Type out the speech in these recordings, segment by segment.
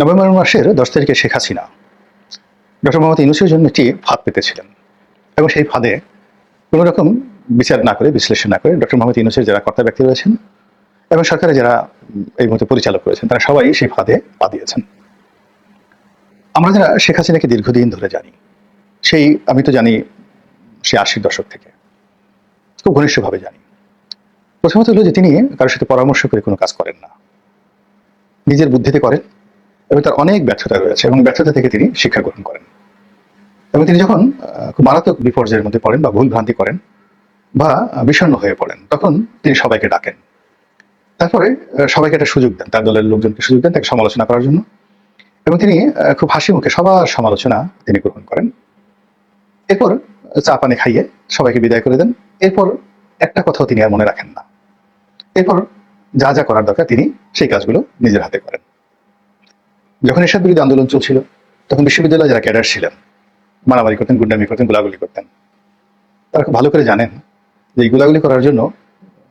November মাসের দশ তারিখে শেখ হাসিনা ডক্টর মোহাম্মদ ইউনুসের জন্য একটি ফাঁদ পেতেছিলেন। এবং সেই ফাঁদে কোনো রকম বিচার না করে, বিশ্লেষণ না করে ডক্টর মোহাম্মদ ইউনুসের যারা কর্তা ব্যক্তি রয়েছেন এবং সরকারের যারা এই মুহূর্তে পরিচালক রয়েছেন, তারা সবাই সেই ফাঁদে পা দিয়েছেন। আমরা যারা শেখ হাসিনাকে দীর্ঘদিন ধরে জানি, সেই আমি তো জানি সেই আশির দশক থেকে, খুব ঘনিষ্ঠভাবে জানি। প্রথমত হলো যে তিনি কারোর সাথে পরামর্শ করে কোনো কাজ করেন না। নিজের বুদ্ধিতে করেন এবং তার অনেক ব্যর্থতা রয়েছে এবং ব্যর্থতা থেকে তিনি শিক্ষা গ্রহণ করেন। এবং তিনি যখন খুব মারাত্মক বিপর্যয়ের মধ্যে পড়েন বা ভুল ভ্রান্তি করেন বা আহ, বিষণ্ণ হয়ে পড়েন তখন তিনি সবাইকে ডাকেন। তারপরে সবাইকে একটা সুযোগ দেন তার দলের লোকজনকে সুযোগ দেন তাকে সমালোচনা করার জন্য। এবং তিনি খুব হাসি মুখে সবার সমালোচনা তিনি গ্রহণ করেন। এরপর চা পানি খাইয়ে সবাইকে বিদায় করে দেন। এরপর একটা কথাও তিনি আর মনে রাখেন না। এরপর যা যা করার দরকার তিনি সেই কাজগুলো নিজের হাতে করেন। যখন এসব বিরোধী আন্দোলন চলছিল, তখন বিশ্ববিদ্যালয়ে যারা ক্যাডার ছিলেন, মারামারি করতেন, গুন্ডামি করতেন, গোলাগুলি করতেন, তারা খুব ভালো করে জানেন যে এই গোলাগুলি করার জন্য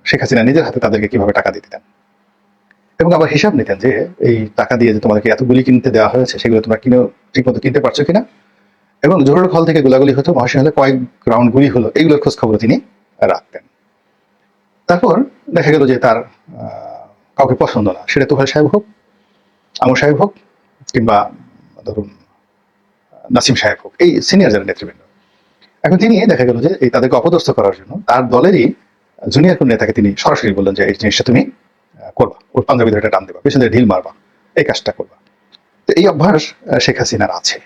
শেখ হাসিনা নিজের হাতে তাদেরকে কীভাবে টাকা দিয়ে দিতেন। এবং আবার হিসাব নিতেন যে এই টাকা দিয়ে যে তোমাদেরকে এত গুলি কিনতে দেওয়া হয়েছে, সেগুলো তোমরা কিনে, ঠিকমতো কিনতে পারছ কিনা? এবং জোহরের হল থেকে গোলাগুলি হতো মহাশয় হলে কয়েক রাউন্ড গুলি হলো, এইগুলোর খোঁজ খবর তিনি রাখতেন। তারপর দেখা গেল যে তার কাউকে পছন্দ না, সেটা তোহাল সাহেব হোক, আমর সাহেব হোক কিংবা ধরুন, নাসিম সাহেব হোক, এই সিনিয়র যারা নেতৃবৃন্দ, এখন তিনি দেখা গেল যে এই তাদেরকে অপদস্থ করার জন্য তার দলেরই জুনিয়র কোন নেতাকে তিনি সরাসরি বললেন যে, এই জিনিসটা তুমি করবা, ওর পাঞ্জাবি ধরে টান দেবা, পেছনে ঢিল মারবা, এই কাজটা করবা। তো এই অভ্যাস শেখ হাসিনার আছে।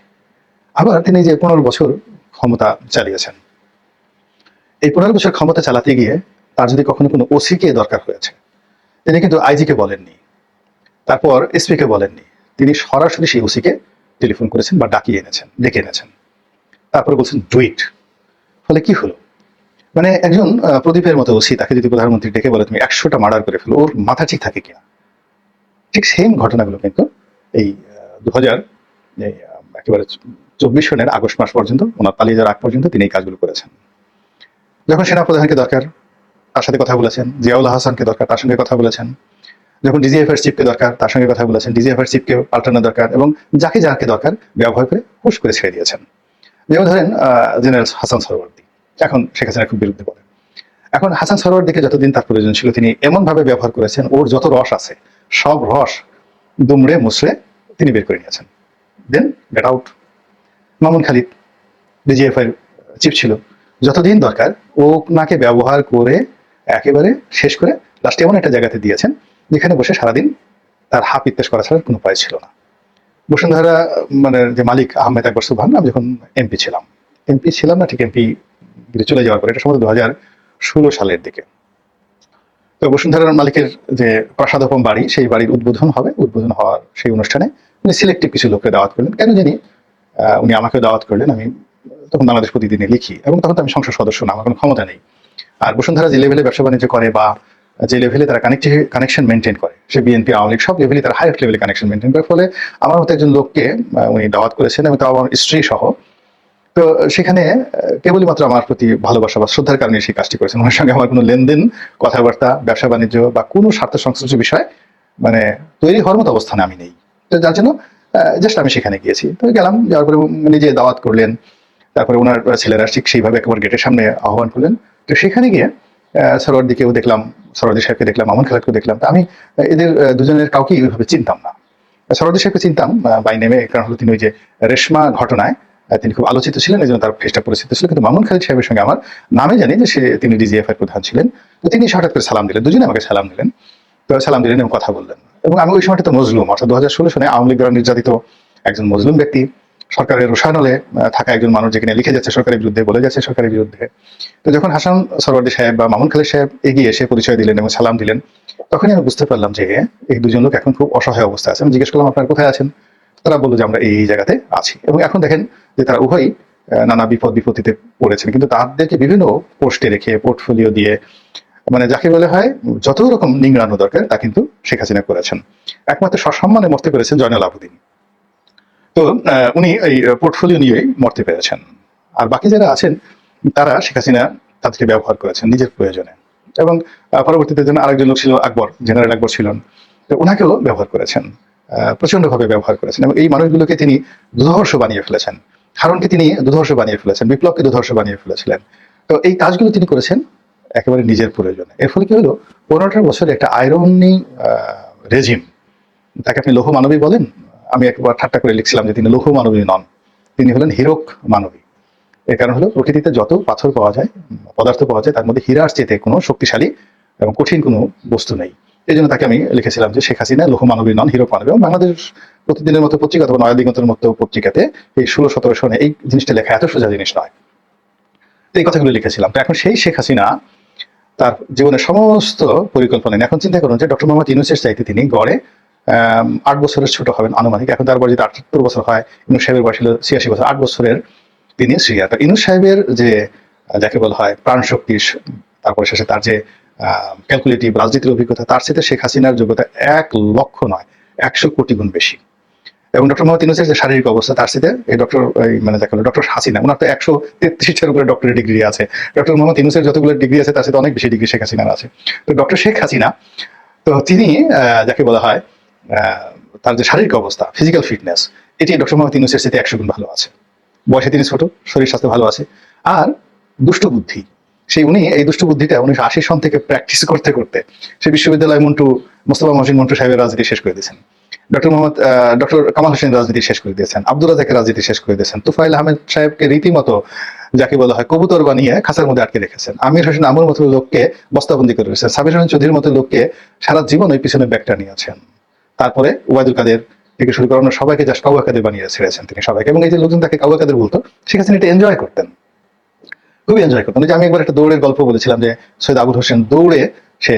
আবার তিনি যে পনেরো বছর ক্ষমতা চালিয়েছেন, এই পনেরো বছর ক্ষমতা চালাতে গিয়ে তার যদি কখনো কোনো ওসিকে দরকার হয়েছে, তিনি কিন্তু আইজিকে বলেননি, তারপর এসপিকে বলেননি তিনি সরাসরি সেই ওসিকে টেলিফোন করেছেন বা ডাকিয়ে এনেছেন, ডেকে এনেছেন। তারপরে বলছেন ডুইট ফলে কি হলো? মানে একজন প্রদীপের মতো ওসি তাকে যদি প্রধানমন্ত্রী ডেকে বলে, তুমি একশোটা মার্ডার করে ফেলো, ওর মাথা ঠিক থাকে কিনা? ঠিক সেম ঘটনাগুলো কিন্তু এই দু হাজার একেবারে চব্বিশ সনের আগস্ট মাস পর্যন্ত, ওনার পালিয়ে যাওয়ার আগ পর্যন্ত তিনি এই কাজগুলো করেছেন। যখন সেনাপ্রধানকে দরকার, তার সাথে কথা বলেছেন, জিয়াউল হাসানকে দরকার, তার সঙ্গে কথা বলেছেন যখন ডিজিএফআর চিফকে দরকার, তার সঙ্গে কথা বলেছেন। ডিজিএফআর চিফকে পাল্টানো দরকার এবং যাকে যাকে দরকার ব্যবহার করে হুশ করে ছেড়ে দিয়েছেন। যেমন ধরেন জেনারেল হাসান সরওয়ার্দী এখন শেখ হাসিনার খুব বিরুদ্ধে বলেন এখন হাসান সরওয়ার্দীকে যতদিন তার প্রয়োজন ছিল, তিনি এমনভাবে ব্যবহার করেছেন, ওর যত রস আছে, সব রস দুমড়ে মুসড়ে তিনি বের করে নিয়েছেন। Then get out Mamun Khalid DGFI chief ছিল। যতদিন দরকার, ও ওনাকে ব্যবহার করে একেবারে শেষ করে লাস্টে এমন একটা জায়গাতে দিয়েছেন যেখানে বসে সারাদিন তার হাত ইত্যাস করা ছাড়া কোনো উপায় ছিল না। বসুন্ধরা মানে যে মালিক আহমেদ আকবর সুবহান আমি যখন এমপি ছিলাম। এমপি ছিলাম না, ঠিক এমপি চলে যাওয়ার পরে, এটা সম্ভবত দু হাজার ষোলো সালের দিকে। তো বসুন্ধরার মালিকের যে প্রাসাদপম বাড়ি, সেই বাড়ির উদ্বোধন হবে। উদ্বোধন হওয়ার সেই অনুষ্ঠানে উনি সিলেক্টিভ কিছু লোককে দাওয়াত করলেন। কেন জানি উনি আমাকে দাওয়াত করলেন। আমি তখন বাংলাদেশ প্রতিদিনে লিখি এবং তখন তো আমি সংসদ সদস্য না, আমার কোনো ক্ষমতা নেই। আর বসুন্ধরা যে লেভেলে ব্যবসা বাণিজ্য করে বা যে লেভেলে তারা কানেক্ট কানেকশন মেনটেন করে। সে বিএনপি আওয়ামী লীগ সব লেভেলে তারা হাইয়েস্ট লেভেলে কানেকশন মেনটেন করে। ফলে আমার মতো একজন লোককে উনি দাওয়াত করেছেন এবং তাও আমার স্ত্রী সহ তো সেখানে আহ, কেবলই মাত্র আমার প্রতি ভালোবাসা বা শ্রদ্ধার কারণে সেই কাজটি করেছেন। ওনার সঙ্গে আমার কোনো লেনদেন কথাবার্তা ব্যবসা বাণিজ্য বা কোনো স্বার্থ সংশ্লিষ্ট বিষয় মানে তৈরি হওয়ার মতো অবস্থানে আমি নেই। তো যার জন্য জাস্ট আমি সেখানে গিয়েছি। তো গেলাম যাওয়ার পরে নিজে দাওয়াত করলেন। তারপরে ওনার ছেলেরা ঠিক সেইভাবে একবার গেটের সামনে আহ্বান করলেন। তো সেখানে গিয়ে সরোয়ার দিকেও দেখলাম, সরোয়ার্দি সাহেবকে দেখলাম আমন খালাদকে দেখলাম। আমি এদের দুজনের কাউকে ওইভাবে চিনতাম না। সরোয়ার্দি সাহেবকে চিনতাম বাই নেমে কারণ হলো তিনি ওই যে রেশমা ঘটনায় তিনি খুব আলোচিত ছিলেন, এই জন্য তার ফেসটা পরিচিত ছিল। কিন্তু মামুন খালিদ সাহেবের সঙ্গে আমার নামে জানি যে সে, তিনি ডিজিএফ এর প্রধান ছিলেন। তো তিনি হঠাৎ করে সালাম দিলেন, দুজনে আমাকে সালাম দিলেন। তো সালাম দিলেন এবং কথা বললেন। এবং আমি ওই সময়টা তো মজলুম, অর্থাৎ দু হাজার ষোলো সনে আওয়ামী লীগ দ্বারা নির্যাতিত একজন মজলুম ব্যক্তি। সরকারের রসায়নলে থাকা একজন মানুষ যেখানে লিখে যাচ্ছে সরকারের বিরুদ্ধে, বলে যাচ্ছে সরকারের বিরুদ্ধে। তো যখন হাসান সরওয়ার্দী সাহেব বা মামুন খালিদ সাহেব এগিয়ে এসে পরিচয় দিলেন এবং সালাম দিলেন, তখনই আমি বুঝতে পারলাম যে এই দুজন লোক এখন খুব অসহায় অবস্থা আছে। আমি জিজ্ঞেস করলাম, আপনার কোথায় আছেন? তারা বলল যে, আমরা এই জায়গাতে আছি। এবং এখন দেখেন যে তারা উভয়ই নানা বিপদ বিপত্তিতে পড়েছেন। কিন্তু তাদেরকে বিভিন্ন পোস্টে রেখে, পোর্টফোলিও দিয়ে মানে যাকে বলে হয়, যত রকম নিংড়ানো দরকার, তা কিন্তু শেখ হাসিনা করেছেন। একমাত্র সসম্মানে মরতে পেরেছেন জয়নাল আবুদ্দিন তো উনি এই পোর্টফোলিও নিয়ে মরতে পেরেছেন। আর বাকি যারা আছেন, তারা শেখ হাসিনা তাদেরকে ব্যবহার করেছেন নিজের প্রয়োজনে। এবং পরবর্তীতে যেন আরেকজন লোক ছিল, আকবর, জেনারেল আকবর ছিলেন, তো ওনাকেও ব্যবহার করেছেন প্রচন্ডভাবে ব্যবহার করেছেন। এবং এই মানুষগুলোকে তিনি দুধর্ষ বানিয়ে ফেলেছেন। হারুনকে তিনি দুধর্ষ বানিয়ে ফেলেছেন, বিপ্লবকে দুধর্ষ বানিয়ে ফেলেছিলেন। তো এই কাজগুলো তিনি করেছেন একেবারে নিজের প্রয়োজনে। এর ফলে কি হলো, পনেরোটা বছরে একটা আয়রনি রেজিম তাকে আপনি লৌহ মানবী বলেন আমি একবার ঠাট্টা করে লিখছিলাম যে তিনি লৌহ মানবী নন, তিনি হলেন হীরক মানবী। এর কারণ হলো প্রকৃতিতে যত পাথর পাওয়া যায়, পদার্থ পাওয়া যায়, তার মধ্যে হীরার চেতে কোনো শক্তিশালী এবং কঠিন কোনো বস্তু নেই। এই জন্য তাকে আমি লিখেছিলাম যে শেখ হাসিনা লৌহ মানবী নন, হীরক মানবী এবং বাংলাদেশ প্রতিদিনের মতো পত্রিকা অথবা নয়াদিগন্তের মতো পত্রিকাতে এই ষোলো, সতেরো সনে এই জিনিসটা লেখা এত সোজা জিনিস নয়। এই কথাগুলো লিখেছিলাম। তো এখন সেই শেখ হাসিনা তার জীবনের সমস্ত পরিকল্পনা নিয়ে, এখন চিন্তা করুন যে ডক্টর মোহাম্মদ ইউনুসের চাইতে তিনি গড়ে আট বছরের ছোট হবেন আনুমানিক। এখন তার বয়স যদি আটাত্তর বছর হয়, ইনুস সাহেবের বয়স ছিল ছিয়াশি বছর। আট বছরের তিনি শ্রিয়া তো ইনুস সাহেবের যে যাকে বলা হয় প্রাণ শক্তি তারপরে শেষে তার যে ক্যালকুলেটিভ রাজনীতির অভিজ্ঞতা, তার সাথে শেখ হাসিনার যোগ্যতা এক লক্ষ নয়, একশো কোটি গুণ বেশি। এবং ডক্টর মোহাম্মদ ইউনুসের যে শারীরিক অবস্থা, তার সাথে এই ডক্টর মানে যাকে ডক্টর হাসিনা ওনার তো একশো তেত্রিশের উপরে ডক্টরের ডিগ্রি আছে। ডক্টর মোহাম্মদ ইউনুসের যতগুলো ডিগ্রি আছে, তার সাথে অনেক বেশি ডিগ্রি শেখ হাসিনার আছে। তো ডক্টর শেখ হাসিনা, তো তিনি যাকে বলা হয় তার যে শারীরিক অবস্থা ফিজিক্যাল ফিটনেস এটি ডক্টর মোহাম্মদ ইউনুসের সাথে একশো গুণ ভালো আছে। বয়সে তিনি ছোট, শরীর স্বাস্থ্য ভালো আছে। আর দুষ্ট বুদ্ধি, সেই উনি এই দুষ্ট বুদ্ধিটা উনিশশো আশি সন থেকে প্র্যাকটিস করতে করতে সে বিশ্ববিদ্যালয় মন্টু, মোস্তফা মহসিন মন্টু সাহেবের রাজনীতি শেষ করে দিয়েছেন। ডক্টর মোহাম্মদ ডক্টর কামাল হোসেন রাজনীতি শেষ করে দিয়েছেন। আব্দুল রাজাকের রাজনীতি শেষ করে দিয়েছেন। তুফাইল আহমেদ সাহেবকে রীতিমতো যাকে বলা হয় কবুতর বানিয়ে খাঁচার মধ্যে আটকে রেখেছেন। আমির হোসেন আমর মতো লোককে বস্তাবন্দি করে রেখেছেন। সাবির হোসেন চৌধুরীর মতো লোককে সারা জীবন ওই পিছনে ব্যাগটা নিয়েছেন তারপরে ওবায়দুল কাদের থেকে শুরু করে অন্য সবাইকে জাস্ট কাউয়া কাদের বানিয়ে ছেড়েছেন তিনি সবাইকে। এবং এই যে লোকজন তাকে কাউয়া কাদের বলতো আছে এটা এনজয় করতেন। খুবই এনজয় করতেন। যে আমি একবার একটা দৌড়ের গল্প বলেছিলাম যে সৈয়দ আবুল হোসেন দৌড়ে সে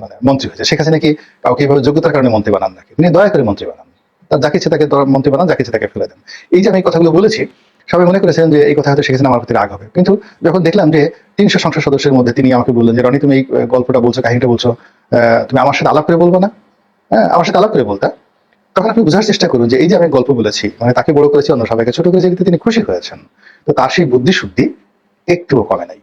মানে মন্ত্রী হয়েছে। শেখ হাসিনা কি কাউকে এইভাবে যোগ্যতার কারণে মন্ত্রী বানান নাকি? তিনি দয়া করে মন্ত্রী বানান। তার যাকে ইচ্ছে তাকে মন্ত্রী বানান, যাকে ইচ্ছে তাকে ফেলে দেন। এই যে আমি কথাগুলো বলেছি, সবাই মনে করেছেন যে এই কথা হয়তো শেখ হাসিনা আমার প্রতি রাগ হবে। কিন্তু যখন দেখলাম যে তিনশো সংসদ সদস্যের মধ্যে তিনি আমাকে বললেন যে, রনি, তুমি এই গল্পটা বলছো, কাহিনীটা বলছো তুমি আমার সাথে আলাপ করে বলব না? হ্যাঁ আমার সাথে আলাপ করে বলতা। তখন আপনি বোঝার চেষ্টা করুন যে এই যে আমি গল্প বলেছি মানে তাকে বড় করেছি, অন্য সবাইকে ছোট করেছি এতে তিনি খুশি হয়েছেন। তো তার সেই বুদ্ধি শুদ্ধি একটুও কমে নাই।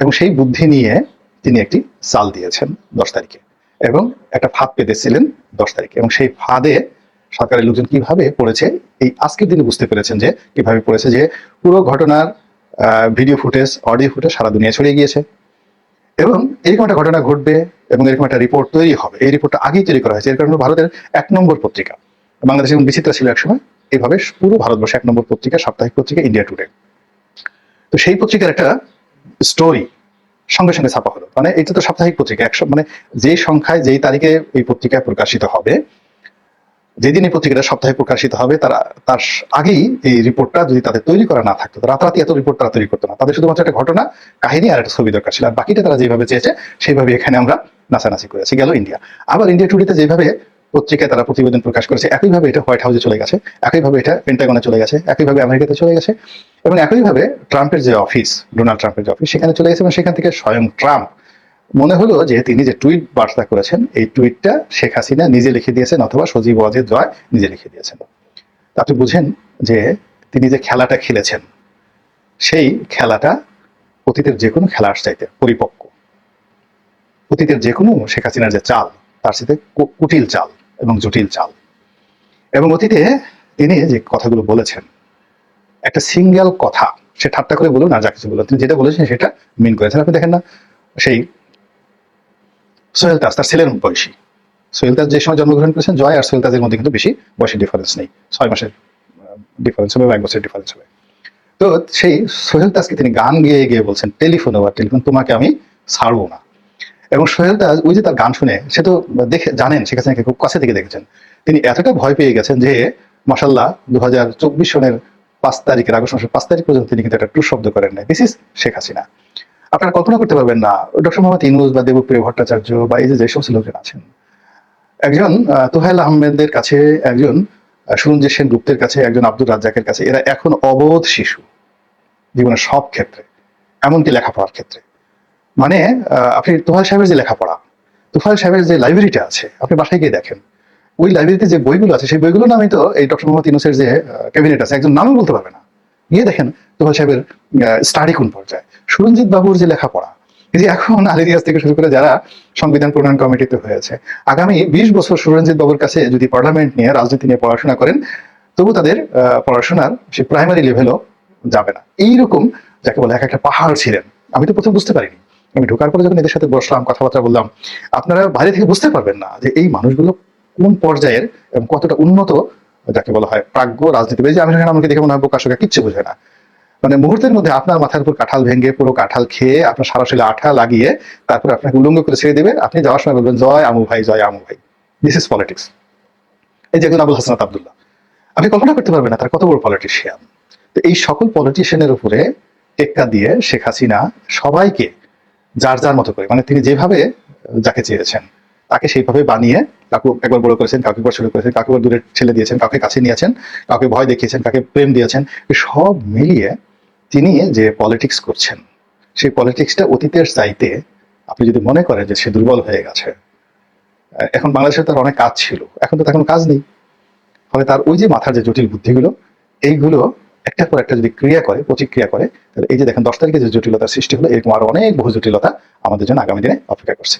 এবং সেই বুদ্ধি নিয়ে তিনি একটি চাল দিয়েছেন দশ তারিখে। এবং একটা ফাঁদ পেতেছিলেন দশ তারিখে। এবং সেই ফাঁদে সরকারের লোকজন কীভাবে পড়েছে, এই আজকের দিনে বুঝতে পেরেছেন যে কীভাবে পড়েছে যে পুরো ঘটনার ভিডিও ফুটেজ অডিও ফুটেজ সারা দুনিয়া ছড়িয়ে গিয়েছে। এবং এরকম একটা ঘটনা ঘটবে এবং এরকম একটা রিপোর্ট তৈরি হবে। এই রিপোর্টটা আগেই তৈরি করা হয়েছে। এর কারণে ভারতের এক নম্বর পত্রিকা। বাংলাদেশ এবং বিচিত্রা ছিল একসময় এইভাবে পুরো ভারতবর্ষে এক নম্বর পত্রিকা, সাপ্তাহিক পত্রিকা ইন্ডিয়া টুডে তো সেই পত্রিকার একটা স্টোরি সঙ্গে সঙ্গে ছাপা হলো। মানে এটা তো সাপ্তাহিক পত্রিকা। একশো মানে যে সংখ্যায়, যেই তারিখে এই পত্রিকা প্রকাশিত হবে যেদিন এই পত্রিকাটা সপ্তাহে প্রকাশিত হবে, তারা, তার আগেই এই রিপোর্টটা যদি তাদের তৈরি করা না থাকতো রাতারাতি এত রিপোর্ট তারা তৈরি করতো না। তাদের শুধুমাত্র একটা ঘটনা, কাহিনী আর একটা ছবি দরকার ছিল, আর বাকিটা তারা যেভাবে চেয়েছে সেইভাবে এখানে আমরা নাচানাচি করেছি। গেল ইন্ডিয়া। আবার ইন্ডিয়া টুডেতে যেভাবে পত্রিকায় তারা প্রতিবেদন প্রকাশ করেছে, একইভাবে এটা হোয়াইট হাউসে চলে গেছে, একইভাবে এটা পেন্টাগনে চলে গেছে, একইভাবে আমেরিকাতে চলে গেছে, এবং একইভাবে ট্রাম্পের যে অফিস, ডোনাল্ড ট্রাম্পের যে অফিস, সেখানে চলে গেছে এবং সেখান থেকে স্বয়ং ট্রাম্প মনে হলো যে তিনি যে টুইট বার্তা করেছেন, এই টুইটটা শেখ হাসিনা নিজে লিখে দিয়েছেন অথবা সজীব ওয়াজেদ জয় নিজে লিখে দিয়েছেন। তা আপনি বুঝেন যে তিনি যে খেলাটা খেলেছেন, সেই খেলাটা অতীতের যে কোনো খেলার চাইতে পরিপক্ক। অতীতের যে কোনো শেখ হাসিনার যে চাল, তার সাথে কুটিল চাল এবং জটিল চাল। এবং অতীতে তিনি যে কথাগুলো বলেছেন, একটা সিঙ্গেল কথা, সে ঠাট্টা করে বলুন আর যা কিছু বলুন, তিনি যেটা বলেছেন সেটা মিন করেছেন। আপনি দেখেন না, সেই সোহেল তাজ তার ছেলের বয়সী। সোহেল তাজ যে সময় জন্মগ্রহণ করেছেন, জয় আর সোহেল তাজের মধ্যে কিন্তু বেশি বয়সের ডিফারেন্স নেই। ছয় মাসের ডিফারেন্স হবে এক বছরের ডিফারেন্স হবে। তো সেই সোহেল তাজকে তিনি গান গেয়ে গিয়ে বলছেন, টেলিফোন ওভার টেলিফোন, তোমাকে আমি ছাড়বো না। এবং সোহেল তাজ ওই যে তার গান শুনে, সে তো দেখে, জানেন শেখ হাসিনাকে খুব কাছে থেকে দেখেছেন। তিনি এতটা ভয় পেয়ে গেছেন যে মাসাল্লাহ দু হাজার চব্বিশ সনের পাঁচ তারিখের, আগস্ট মাসের পাঁচ তারিখ পর্যন্ত তিনি কিন্তু একটা টু শব্দ করেন নাই। This is Sheikh Hasina. আপনারা কল্পনা করতে পারবেন না, ডক্টর মোহাম্মদ ইনুজ বা দেবপ্রিয় ভট্টাচার্য বা এই যে সমস্ত লোকজন আছেন। একজন তোহাইল আহমেদের কাছে একজন সুরঞ্জিত সেন গুপ্তের কাছে একজন আব্দুল রাজ্জাকের কাছে এরা এখন অবোধ শিশু, জীবনের সব ক্ষেত্রে, এমনকি লেখাপড়ার ক্ষেত্রে। মানে আপনি তোহাল সাহেবের যে লেখাপড়া তোফাইল সাহেবের যে লাইব্রেরিটা আছে, আপনি বাসায় গিয়ে দেখেন, ওই লাইব্রেরিতে যে বইগুলো আছে, সেই বইগুলো নামই তো এই ডক্টর মোহাম্মদ ইনুসের যে ক্যাবিনেট আছে, একজন নামও বলতে পারবে না। গিয়ে দেখেন তোফাইল সাহেবের স্টাডি কোন পর্যায়ে? সুরঞ্জিত বাবুর যে লেখাপড়া, এই যে এখন আলী থেকে শুরু করে যারা সংবিধান প্রণয়ন কমিটিতে হয়েছে, আগামী বিশ বছর সুরঞ্জিত বাবুর কাছে যদি পার্লামেন্ট নিয়ে, রাজনীতি নিয়ে পড়াশোনা করেন, তবু তাদের পড়াশোনার সে প্রাইমারি লেভেলও যাবে না। এইরকম যাকে বলে এক একটা পাহাড় ছিলেন। আমি তো প্রথম বুঝতে পারিনি। আমি ঢোকার পরে যখন এদের সাথে বসলাম, কথাবার্তা বললাম, আপনারা বাইরে থেকে বুঝতে পারবেন না যে এই মানুষগুলো কোন পর্যায়ের এবং কতটা উন্নত যাকে বলা হয় প্রাজ্ঞ রাজনীতিবিদ। যে আমি সেখানে আমাকে দেখে মনে হয় বোকাশোকা কিচ্ছু বোঝে না। মানে মুহূর্তের মধ্যে আপনার মাথার উপর কাঁঠাল ভেঙে পুরো কাঁঠাল খেয়ে আপনার সারা শরীরে আঠা লাগিয়ে তারপর আপনাকে উলঙ্গ করে ছেড়ে দেবে। আপনি যাওয়ার সময় বলবেন, জয় আমু ভাই, জয় আমু ভাই। দিস ইজ পলিটিক্স এই যে আবুল হাসনাত আবদুল্লাহ। আপনি কল্পনা করতে পারবেন না তার কত বড় পলিটিশিয়ান তো এই সকল পলিটিশিয়ানের উপরে টেক্কা দিয়ে শেখ হাসিনা সবাইকে যার যার মতো করে মানে তিনি যেভাবে যাকে চেয়েছেন তাকে সেইভাবে বানিয়ে কাকু একবার বড় করেছেন কাউকে একবার ছোট করেছেন কাউকে একবার দূরে ছেলে দিয়েছেন কাউকে কাছে নিয়েছেন কাউকে ভয় দেখিয়েছেন, কাকে প্রেম দিয়েছেন সব মিলিয়ে তিনি যে পলিটিক্স করছেন, সেই পলিটিক্সটা অতীতের চাইতে আপনি যদি মনে করেন যে সে দুর্বল হয়ে গেছে এখন বাংলাদেশে তার অনেক কাজ ছিল, এখন তো তার কোনো কাজ নেই। ফলে তার ওই যে মাথার যে জটিল বুদ্ধিগুলো, এইগুলো একটার পর একটা যদি ক্রিয়া করে, প্রতিক্রিয়া করে, তাহলে এই যে দেখেন দশ তারিখে যে জটিলতার সৃষ্টি হলো, এরকম আরও অনেক বহু জটিলতা আমাদের জন্য আগামী দিনে অপেক্ষা করছে।